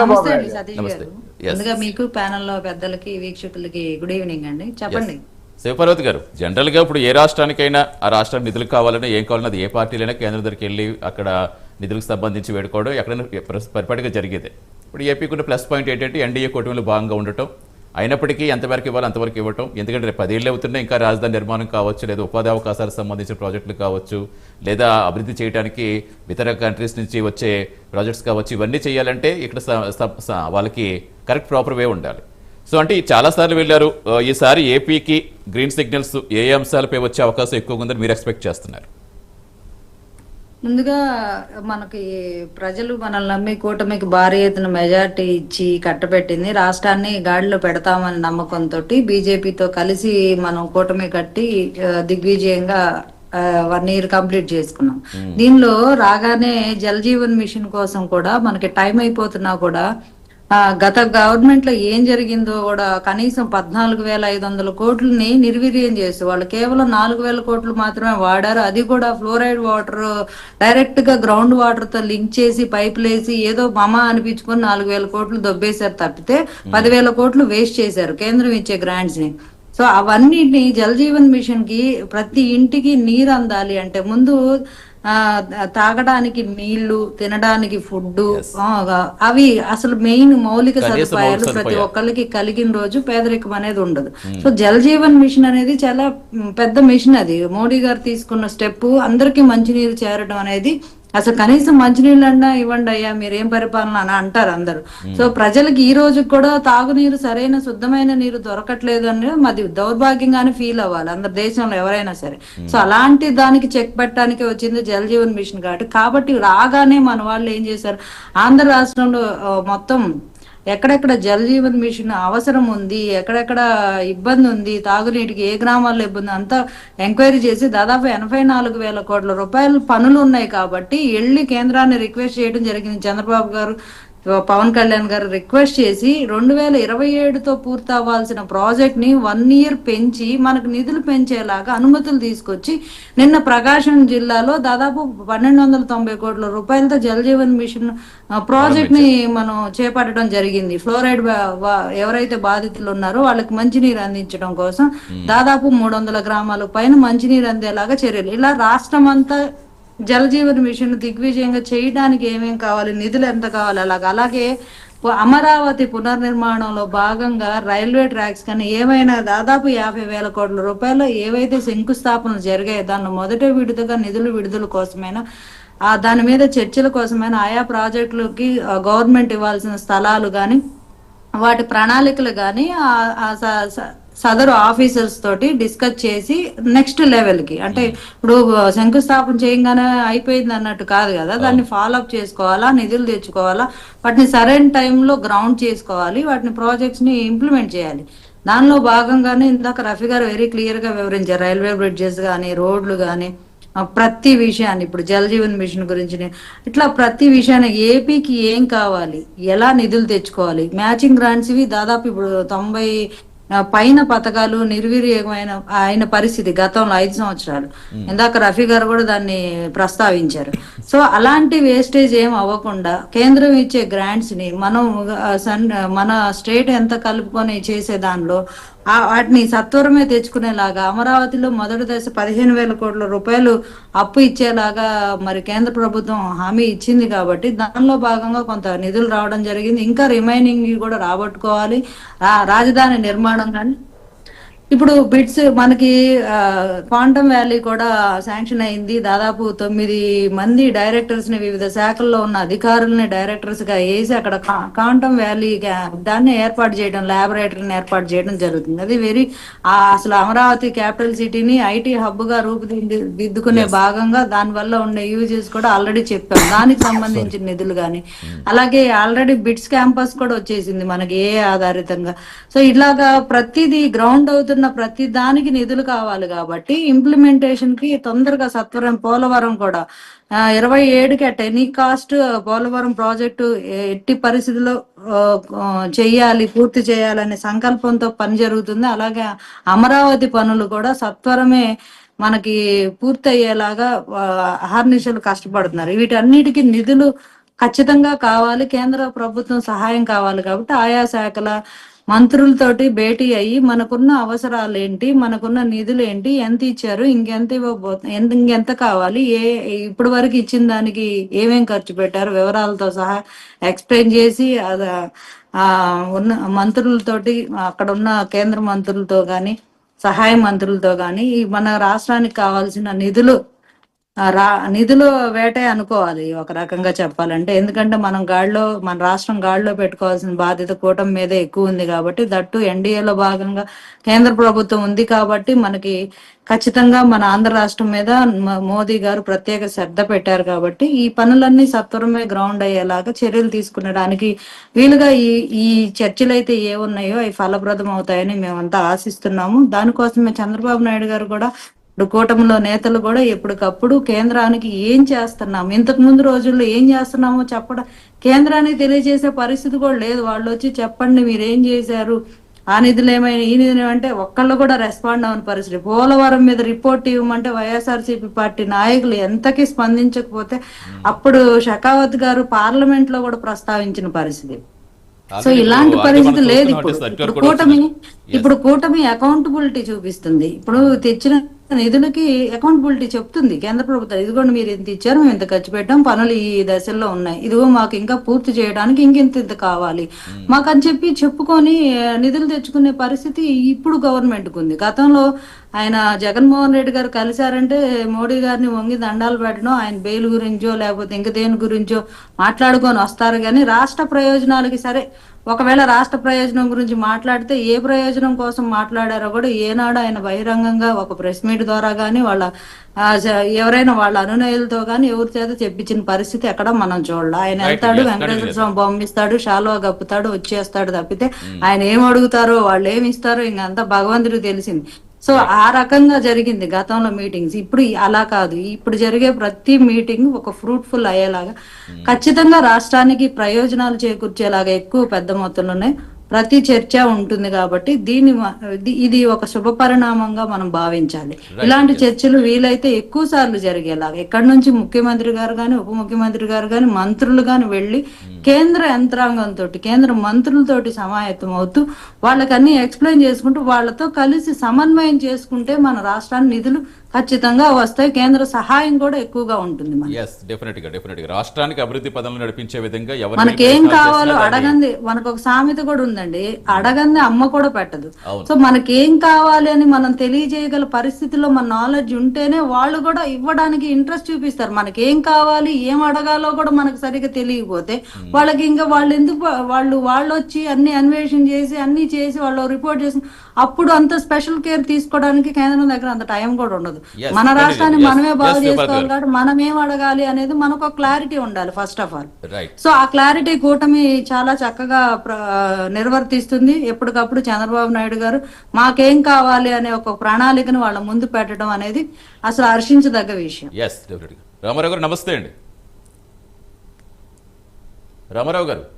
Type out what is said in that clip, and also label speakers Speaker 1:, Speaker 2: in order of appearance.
Speaker 1: నమస్తే అండి సతీష్. గారు.
Speaker 2: Yes.
Speaker 1: ముందుగా మీకు ప్యానెల్లో పెద్దలకి వీక్షకులకి గుడ్ ఈవినింగ్ అండి. చెప్పండి.
Speaker 2: శివపార్వతి గారు జనరల్గా ఇప్పుడు ఏ రాష్ట్రానికైనా ఆ రాష్ట్రం నిధులు కావాలన్నా ఏం కావాలన్నా అది ఏ పార్టీలైనా కేంద్రం దగ్గరికి వెళ్ళి అక్కడ నిధులకు సంబంధించి వేడుకోవడం ఎక్కడైనా పరి- పరిపాటిగా జరిగేదే. ఇప్పుడు ఏపీకి ఉన్న ప్లస్ పాయింట్ ఏంటంటే ఎన్డీఏ కూటమిలో భాగంగా ఉండటం అయినప్పటికీ ఎంతవరకు ఇవ్వాలి అంతవరకు ఇవ్వటం. ఎందుకంటే రేపు పదేళ్ళు అవుతున్నాయి ఇంకా రాజధాని నిర్మాణం కావచ్చు లేదా ఉపాధి అవకాశాలకు సంబంధించిన ప్రాజెక్టులు కావచ్చు లేదా అభివృద్ధి చేయడానికి ఇతర కంట్రీస్ నుంచి వచ్చే ప్రాజెక్ట్స్ కావచ్చు ఇవన్నీ చేయాలంటే ఇక్కడ వాళ్ళకి కరెక్ట్ ప్రాపర్ వే ఉండాలి. సో అంటే చాలా సార్లు వెళ్ళారు. ఈసారి ఏపీకి గ్రీన్ సిగ్నల్స్ ఏ అంశాలపై వచ్చే అవకాశం ఎక్కువగా ఉందని మీరు ఎక్స్పెక్ట్ చేస్తున్నారు.
Speaker 1: ముందుగా మనకి ప్రజలు మనల్ని నమ్మి కూటమికి భారీ ఎత్తున మెజార్టీ ఇచ్చి కట్టబెట్టింది. రాష్ట్రాన్ని గాడిలో పెడతామని నమ్మకంతో బీజేపీతో కలిసి మనం కూటమి కట్టి దిగ్విజయంగా వన్ ఇయర్ కంప్లీట్ చేసుకున్నాం. దీనిలో రాగానే జల్ జీవన్ మిషన్ కోసం కూడా మనకి టైం అయిపోతున్నా కూడా గత గవర్నమెంట్లో ఏం జరిగిందో కూడా కనీసం పద్నాలుగు వేల ఐదు వందల కోట్లని నిర్వీర్యం చేసి వాళ్ళు కేవలం నాలుగు వేల కోట్లు మాత్రమే వాడారు. అది కూడా ఫ్లోరైడ్ వాటర్ డైరెక్ట్గా గ్రౌండ్ వాటర్తో లింక్ చేసి పైపులు వేసి ఏదో మమ అనిపించుకొని నాలుగు వేల కోట్లు దొబ్బేశారు తప్పితే పదివేల కోట్లు వేస్ట్ చేశారు కేంద్రం ఇచ్చే గ్రాంట్స్ని సో అవన్నిటిని జల్ జీవన్ మిషన్కి ప్రతి ఇంటికి నీరు అందాలి అంటే ముందు తాగడానికి నీళ్ళు తినడానికి ఫుడ్ అవి అసలు మెయిన్ మౌలిక సదుపాయాలు ప్రతి. ఒక్కరికి కలిగిన రోజు పేదరికం అనేది ఉండదు. సో జల్ జీవన్ మిషన్ అనేది చాలా పెద్ద మిషన్ అది. మోడీ గారు తీసుకున్న స్టెప్ అందరికీ మంచినీరు చేరడం అనేది అసలు కనీసం మంచినీళ్ళు అన్నా ఇవ్వండి అయ్యా మీరేం పరిపాలన అని అంటారు అందరూ. సో ప్రజలకు ఈ రోజు కూడా తాగునీరు సరైన శుద్ధమైన నీరు దొరకట్లేదు అని మాది దౌర్భాగ్యంగానే ఫీల్ అవ్వాలి అందరు దేశంలో ఎవరైనా సరే. సో అలాంటి దానికి చెక్ పెట్టడానికి వచ్చింది జల్ జీవన్ మిషన్ కాబట్టి. కాబట్టి రాగానే మన వాళ్ళు ఏం చేశారు? ఆంధ్ర రాష్ట్రంలో మొత్తం ఎక్కడెక్కడ జలజీవన్ మిషన్ అవసరం ఉంది ఎక్కడెక్కడ ఇబ్బంది ఉంది తాగునీటికి ఏ గ్రామాల్లో ఇబ్బంది అంతా ఎంక్వైరీ చేసి దాదాపు ఎనభై నాలుగు వేల కోట్ల రూపాయలు పనులు ఉన్నాయి కాబట్టి వెళ్ళి కేంద్రాన్ని రిక్వెస్ట్ చేయడం జరిగింది చంద్రబాబు గారు. పవన్ కళ్యాణ్ గారు రిక్వెస్ట్ చేసి రెండు వేల ఇరవై ఏడుతో పూర్తి అవ్వాల్సిన ప్రాజెక్ట్ని వన్ ఇయర్ పెంచి మనకు నిధులు పెంచేలాగా అనుమతులు తీసుకొచ్చి నిన్న ప్రకాశం జిల్లాలో దాదాపు పన్నెండు వందల తొంభై కోట్ల రూపాయలతో జల్ జీవన్ మిషన్ ప్రాజెక్ట్ని మనం చేపట్టడం జరిగింది. ఫ్లోరైడ్ ఎవరైతే బాధితులు ఉన్నారో వాళ్ళకి మంచినీరు అందించడం కోసం దాదాపు మూడు వందల గ్రామాల పైన మంచినీరు అందేలాగా చర్యలు. ఇలా రాష్ట్రం అంతా జలజీవన్ మిషన్ దిగ్విజయంగా చేయడానికి ఏమేం కావాలి నిధులు ఎంత కావాలి అలాగ. అలాగే అమరావతి పునర్నిర్మాణంలో భాగంగా రైల్వే ట్రాక్స్ కానీ ఏమైనా దాదాపు యాభై వేల కోట్ల రూపాయలు ఏవైతే శంకుస్థాపనలు జరిగాయో దానిలో మొదటి విడుదల నిధులు విడుదల కోసమైనా ఆ దాని మీద చర్చల కోసమైనా ఆయా ప్రాజెక్టులకి గవర్నమెంట్ ఇవ్వాల్సిన స్థలాలు కానీ వాటి ప్రణాళికలు కానీ ఆ స- స- సదరు ఆఫీసర్స్ తోటి డిస్కస్ చేసి నెక్స్ట్ లెవెల్కి. అంటే ఇప్పుడు శంకుస్థాపన చేయగానే అయిపోయింది అన్నట్టు కాదు కదా. దాన్ని ఫాలో అప్ చేసుకోవాలా నిధులు తెచ్చుకోవాలా వాటిని సరైన టైంలో గ్రౌండ్ చేసుకోవాలి వాటిని ప్రాజెక్ట్స్ని ఇంప్లిమెంట్ చేయాలి. దానిలో భాగంగానే ఇందాక రఫీ గారు వెరీ క్లియర్గా వివరించారు. రైల్వే బ్రిడ్జెస్ కానీ రోడ్లు కానీ ప్రతి విషయాన్ని ఇప్పుడు జల్ జీవన్ మిషన్ గురించి ఇట్లా ప్రతి విషయాన్ని ఏపీకి ఏం కావాలి ఎలా నిధులు తెచ్చుకోవాలి మ్యాచింగ్ గ్రాంట్స్ ఇవి దాదాపు ఇప్పుడు తొంభై పైన పథకాలు నిర్వీర్యమైన అయిన పరిస్థితి గతంలో ఐదు సంవత్సరాలు. ఇందాక రఫీ గారు కూడా దాన్ని ప్రస్తావించారు. సో అలాంటి వేస్టేజ్ ఏం అవ్వకుండా కేంద్రం ఇచ్చే గ్రాంట్స్ని మనం మన స్టేట్ ఎంత కలుపుకొని చేసే దానిలో వాటిని సత్వరమే తెచ్చుకునేలాగా అమరావతిలో మొదటి దశ పదిహేను వేల కోట్ల రూపాయలు అప్పు ఇచ్చేలాగా మరి కేంద్ర ప్రభుత్వం హామీ ఇచ్చింది కాబట్టి దానిలో భాగంగా కొంత నిధులు రావడం జరిగింది. ఇంకా రిమైనింగ్ కూడా రాబట్టుకోవాలి. ఆ రాజధాని నిర్మాణం కానీ ఇప్పుడు బిట్స్ మనకి క్వాంటమ్ వ్యాలీ కూడా శాంక్షన్ అయింది. దాదాపు తొమ్మిది మంది డైరెక్టర్స్ని వివిధ శాఖల్లో ఉన్న అధికారులని డైరెక్టర్స్గా వేసి అక్కడ క్వాంటమ్ వ్యాలీ దాన్ని ఏర్పాటు చేయడం ల్యాబొరేటరీని ఏర్పాటు చేయడం జరుగుతుంది. అది వెరీ అసలు అమరావతి క్యాపిటల్ సిటీని ఐటీ హబ్గా రూపుదిద్దుకునే భాగంగా దాని వల్ల ఉండే యూజెస్ కూడా ఆల్రెడీ చెప్పాం. దానికి సంబంధించిన నిధులు కానీ అలాగే ఆల్రెడీ బిట్స్ క్యాంపస్ కూడా వచ్చేసింది మనకి ఏ ఆధారితంగా. సో ఇలాగా ప్రతిదీ గ్రౌండ్ అవుతున్న ప్రతి దానికి నిధులు కావాలి కాబట్టి ఇంప్లిమెంటేషన్కి తొందరగా సత్వరం పోలవరం కూడా ఇరవై ఏడుకి at any cost Polavaram project ఎట్టి పరిస్థితుల్లో చేయాలి పూర్తి చేయాలనే సంకల్పంతో పని జరుగుతుంది. అలాగే అమరావతి పనులు కూడా సత్వరమే మనకి పూర్తి అయ్యేలాగా అహర్నిశలు కష్టపడుతున్నారు. వీటన్నిటికీ నిధులు ఖచ్చితంగా కావాలి కేంద్ర ప్రభుత్వం సహాయం కావాలి కాబట్టి ఆయా శాఖల మంత్రులతోటి భేటీ అయ్యి మనకున్న అవసరాలు ఏంటి మనకున్న నిధులు ఏంటి ఎంత ఇచ్చారు ఇంకెంత ఇవ్వబోతు ఎంత ఇంకెంత కావాలి ఏ ఇప్పటి వరకు ఇచ్చిన దానికి ఏమేం ఖర్చు పెట్టారు వివరాలతో సహా ఎక్స్ప్లెయిన్ చేసి అది ఆ ఉన్న మంత్రులతోటి అక్కడ ఉన్న కేంద్ర మంత్రులతో కానీ సహాయ మంత్రులతో కానీ మన రాష్ట్రానికి కావాల్సిన నిధులు రా నిధుల వేటే అనుకోవాలి ఒక రకంగా చెప్పాలంటే. ఎందుకంటే మనం గాడిలో మన రాష్ట్రం గాడిలో పెట్టుకోవాల్సిన బాధ్యత కూటమి మీదే ఎక్కువ ఉంది కాబట్టి దట్టు ఎన్డీఏలో భాగంగా కేంద్ర ప్రభుత్వం ఉంది కాబట్టి మనకి ఖచ్చితంగా మన ఆంధ్ర రాష్ట్రం మీద మ- మోదీ గారు ప్రత్యేక శ్రద్ధ పెట్టారు కాబట్టి ఈ పనులన్నీ సత్వరమే గ్రౌండ్ అయ్యేలాగా చర్యలు తీసుకునడానికి వీలుగా ఈ ఈ చర్చలు అయితే ఏ ఉన్నాయో అవి ఫలప్రదం అవుతాయని మేమంతా ఆశిస్తున్నాము. దానికోసమే చంద్రబాబు నాయుడు గారు కూడా ఇప్పుడు కూటమిలో నేతలు కూడా ఎప్పటికప్పుడు కేంద్రానికి ఏం చేస్తున్నాం ఇంతకు ముందు రోజుల్లో ఏం చేస్తున్నామో చెప్పడం కేంద్రానికి తెలియజేసే పరిస్థితి కూడా లేదు. వాళ్ళు వచ్చి చెప్పండి మీరు ఏం చేశారు? ఆ నిధులు ఏమైనా ఈ నిధులు ఏమంటే ఒక్కళ్ళు కూడా రెస్పాండ్ అవ్వని పరిస్థితి. పోలవరం మీద రిపోర్ట్ ఇవ్వమంటే వైఎస్ఆర్సీపీ పార్టీ నాయకులు ఎంతకి స్పందించకపోతే అప్పుడు షకావత్ గారు పార్లమెంట్లో కూడా ప్రస్తావించిన పరిస్థితి. సో ఇలాంటి పరిస్థితి లేదు ఇప్పుడు. కూటమి. ఇప్పుడు కూటమి అకౌంటబిలిటీ చూపిస్తుంది. ఇప్పుడు తెచ్చిన నిధులకి అకౌంటబిలిటీ చెప్తుంది. కేంద్ర ప్రభుత్వం ఇదిగోండి మీరు ఇంత ఇచ్చారు మేము ఇంత ఖర్చు పెట్టాం పనులు ఈ దశల్లో ఉన్నాయి. ఇదిగో మాకు ఇంకా పూర్తి చేయడానికి ఇంకెంత ఇంత కావాలి. మాకు అని చెప్పి చెప్పుకొని నిధులు తెచ్చుకునే పరిస్థితి ఇప్పుడు గవర్నమెంట్ ఉంది గతంలో ఆయన జగన్మోహన్ రెడ్డి గారు కలిశారంటే మోడీ గారిని వంగి దండాలు పెట్టడం ఆయన బెయిల్ గురించో లేకపోతే ఇంక దేని గురించో మాట్లాడుకొని వస్తారు. కానీ రాష్ట్ర ప్రయోజనాలకి సరే ఒకవేళ రాష్ట్ర ప్రయోజనం గురించి మాట్లాడితే ఏ ప్రయోజనం కోసం మాట్లాడారో కూడా ఏనాడు ఆయన బహిరంగంగా ఒక ప్రెస్ మీట్ ద్వారా గానీ వాళ్ళ ఎవరైనా వాళ్ళ అనునయులతో గానీ ఎవరి చేత చెప్పించిన పరిస్థితి ఎక్కడ మనం చూడాలి. ఆయన వెళ్తాడు వెంకటేశ్వర. స్వామి పంపిస్తాడు షాలువా కప్పుతాడు వచ్చేస్తాడు తప్పితే ఆయన ఏం అడుగుతారో వాళ్ళు ఏమి ఇస్తారో ఇంకంతా భగవంతుడికి తెలిసింది. సో ఆ రకంగా జరిగింది గతంలో మీటింగ్స్. ఇప్పుడు అలా కాదు. ఇప్పుడు జరిగే ప్రతి మీటింగ్ ఒక ఫ్రూట్ఫుల్ అయ్యేలాగా. ఖచ్చితంగా రాష్ట్రానికి ప్రయోజనాలు చేకూర్చేలాగా ఎక్కువ పెద్ద మొత్తంలోనే ప్రతి చర్చ ఉంటుంది కాబట్టి దీన్ని మ- ఇది- ఇది ఒక శుభ పరిణామంగా మనం భావించాలి. ఇలాంటి చర్చలు వీలైతే ఎక్కువ సార్లు జరిగేలాగా. ఎక్కడి నుంచి ముఖ్యమంత్రి గారు కానీ ఉప ముఖ్యమంత్రి గారు కానీ మంత్రులు కానీ వెళ్ళి కేంద్ర యంత్రాంగంతో కేంద్ర మంత్రులతోటి సమాయత్తం అవుతూ వాళ్ళకన్నీ ఎక్స్ప్లెయిన్ చేసుకుంటూ వాళ్ళతో కలిసి సమన్వయం చేసుకుంటే మన రాష్ట్రానికి నిధులు ఖచ్చితంగా వస్తాయి. కేంద్ర సహాయం కూడా ఎక్కువగా ఉంటుంది
Speaker 2: రాష్ట్రానికి అభివృద్ధి పదంలో నడిపించే విధంగా
Speaker 1: మనకి ఏం కావాలో అడగంది మనకు ఒక సామెత కూడా ఉందండి. అడగంది అమ్మ కూడా పెట్టదు. సో మనకి ఏం కావాలి అని మనం తెలియజేయగల పరిస్థితిలో మన నాలెడ్జ్ ఉంటేనే వాళ్ళు కూడా ఇవ్వడానికి ఇంట్రెస్ట్ చూపిస్తారు. మనకి ఏం కావాలి ఏం అడగాలో కూడా మనకు సరిగ్గా తెలియకపోతే వాళ్ళకి ఇంకా వాళ్ళు ఎందుకు వాళ్ళు వాళ్ళు వచ్చి అన్ని అన్వేషణ చేసి అన్ని చేసి వాళ్ళు రిపోర్ట్ చేసి అప్పుడు అంత స్పెషల్ కేర్ తీసుకోవడానికి కేంద్రం దగ్గర అంత టైం కూడా ఉండదు. మన. రాష్ట్రాన్ని మనమే బాగు చేసుకోవాలి కాబట్టి మనం ఏం అడగాలి అనేది మనకు ఒక క్లారిటీ ఉండాలి ఫస్ట్ ఆఫ్ ఆల్ సో ఆ క్లారిటీ కూటమి చాలా చక్కగా నిర్వర్తిస్తుంది. ఎప్పటికప్పుడు చంద్రబాబు నాయుడు గారు మాకేం కావాలి అనే ఒక ప్రణాళికను వాళ్ళ ముందు పెట్టడం అనేది అసలు హర్షించదగ్గ విషయం.
Speaker 2: రామారావు గారు నమస్తే అండి. రామారావు గారు.